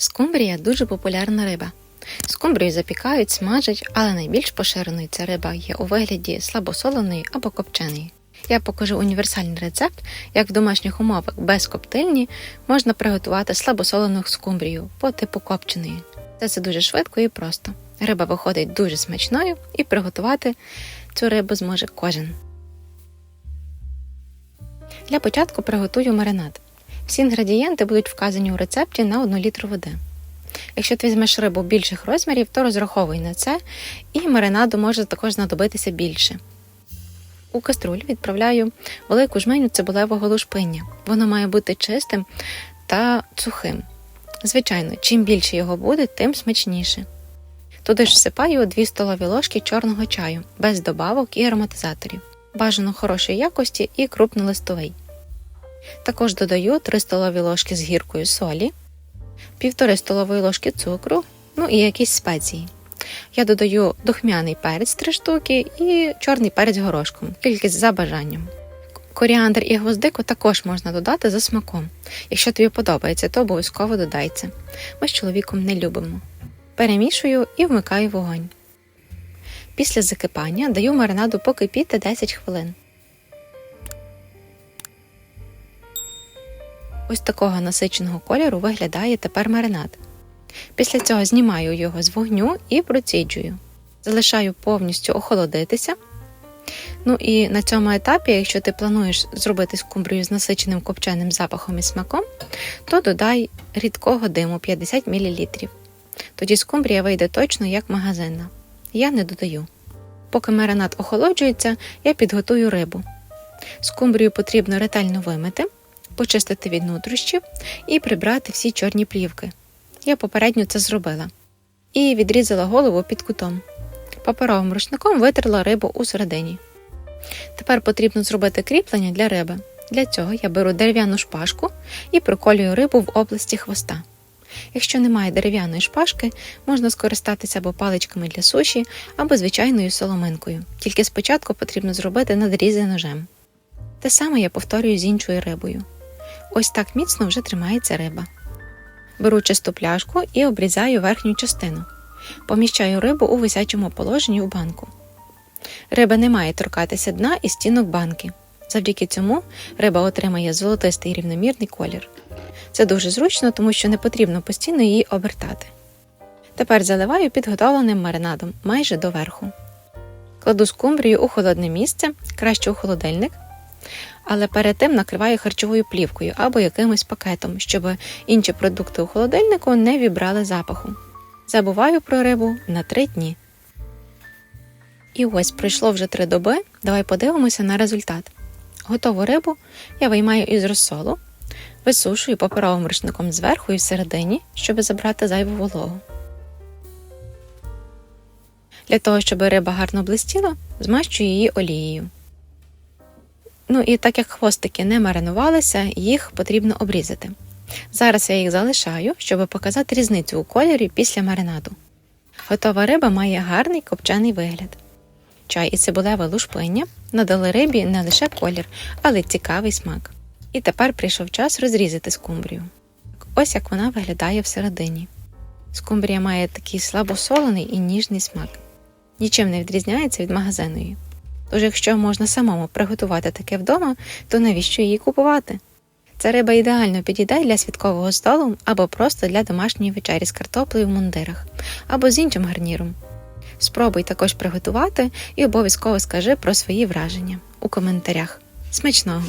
Скумбрія дуже популярна риба. Скумбрію запікають, смажать, але найбільш поширеною ця риба є у вигляді слабосоленої або копченої. Я покажу універсальний рецепт, як в домашніх умовах без коптильні можна приготувати слабосолену скумбрію по типу копченої. Це це дуже швидко і просто. Риба виходить дуже смачною і приготувати цю рибу зможе кожен. Для початку приготую маринад. Всі інгредієнти будуть вказані у рецепті на 1 літр води. Якщо ти візьмеш рибу більших розмірів, то розраховуй на це, і маринаду може також знадобитися більше. У каструлю відправляю велику жменю цибулевого лушпиння. Воно має бути чистим та сухим. Звичайно, чим більше його буде, тим смачніше. Туди ж всипаю 2 столові ложки чорного чаю, без добавок і ароматизаторів. Бажано хорошої якості і крупнолистовий. Також додаю 3 столові ложки з гіркою солі, 1,5 столової ложки цукру, ну і якісь спеції. Я додаю духмяний перець 3 штуки і чорний перець горошком, кількість за бажанням. Коріандр і гвоздику також можна додати за смаком. Якщо тобі подобається, то обов'язково додай це. Ми з чоловіком не любимо. Перемішую і вмикаю вогонь. Після закипання даю маринаду покипіти 10 хвилин. Ось такого насиченого кольору виглядає тепер маринад. Після цього знімаю його з вогню і проціджую. Залишаю повністю охолодитися. Ну і на цьому етапі, якщо ти плануєш зробити скумбрію з насиченим копченим запахом і смаком, то додай рідкого диму 50 мл. Тоді скумбрія вийде точно як магазинна. Я не додаю. Поки маринад охолоджується, я підготую рибу. Скумбрію потрібно ретельно вимити, почистити від нутрощів і прибрати всі чорні плівки. Я попередньо це зробила. І відрізала голову під кутом. Паперовим рушником витерла рибу у середині. Тепер потрібно зробити кріплення для риби. Для цього я беру дерев'яну шпажку і приколюю рибу в області хвоста. Якщо немає дерев'яної шпажки, можна скористатися або паличками для суші, або звичайною соломинкою. Тільки спочатку потрібно зробити надрізи ножем. Те саме я повторюю з іншою рибою. Ось так міцно вже тримається риба. Беру чисту пляшку і обрізаю верхню частину. Поміщаю рибу у висячому положенні у банку. Риба не має торкатися дна і стінок банки. Завдяки цьому риба отримає золотистий рівномірний колір. Це дуже зручно, тому що не потрібно постійно її обертати. Тепер заливаю підготовленим маринадом майже до верху. Кладу скумбрію у холодне місце, краще у холодильник, але перед тим накриваю харчовою плівкою або якимось пакетом, щоб інші продукти у холодильнику не вібрали запаху. Забуваю про рибу на 3 дні. І ось пройшло вже 3 доби. Давай подивимося на результат. Готову рибу я виймаю із розсолу, висушую паперовим рушником зверху і всередині, щоб забрати зайву вологу. Для того, щоб риба гарно блистіла, змащую її олією. Ну і так як хвостики не маринувалися, їх потрібно обрізати. Зараз я їх залишаю, щоб показати різницю у кольорі після маринаду. Готова риба має гарний копчений вигляд. Чай і цибулеве лушпиння надали рибі не лише колір, але й цікавий смак. І тепер прийшов час розрізати скумбрію. Ось як вона виглядає всередині. Скумбрія має такий слабосолений і ніжний смак. Нічим не відрізняється від магазиної. Тож, якщо можна самому приготувати таке вдома, то навіщо її купувати? Ця риба ідеально підійде для святкового столу або просто для домашньої вечері з картоплею в мундирах, або з іншим гарніром. Спробуй також приготувати і обов'язково скажи про свої враження у коментарях. Смачного!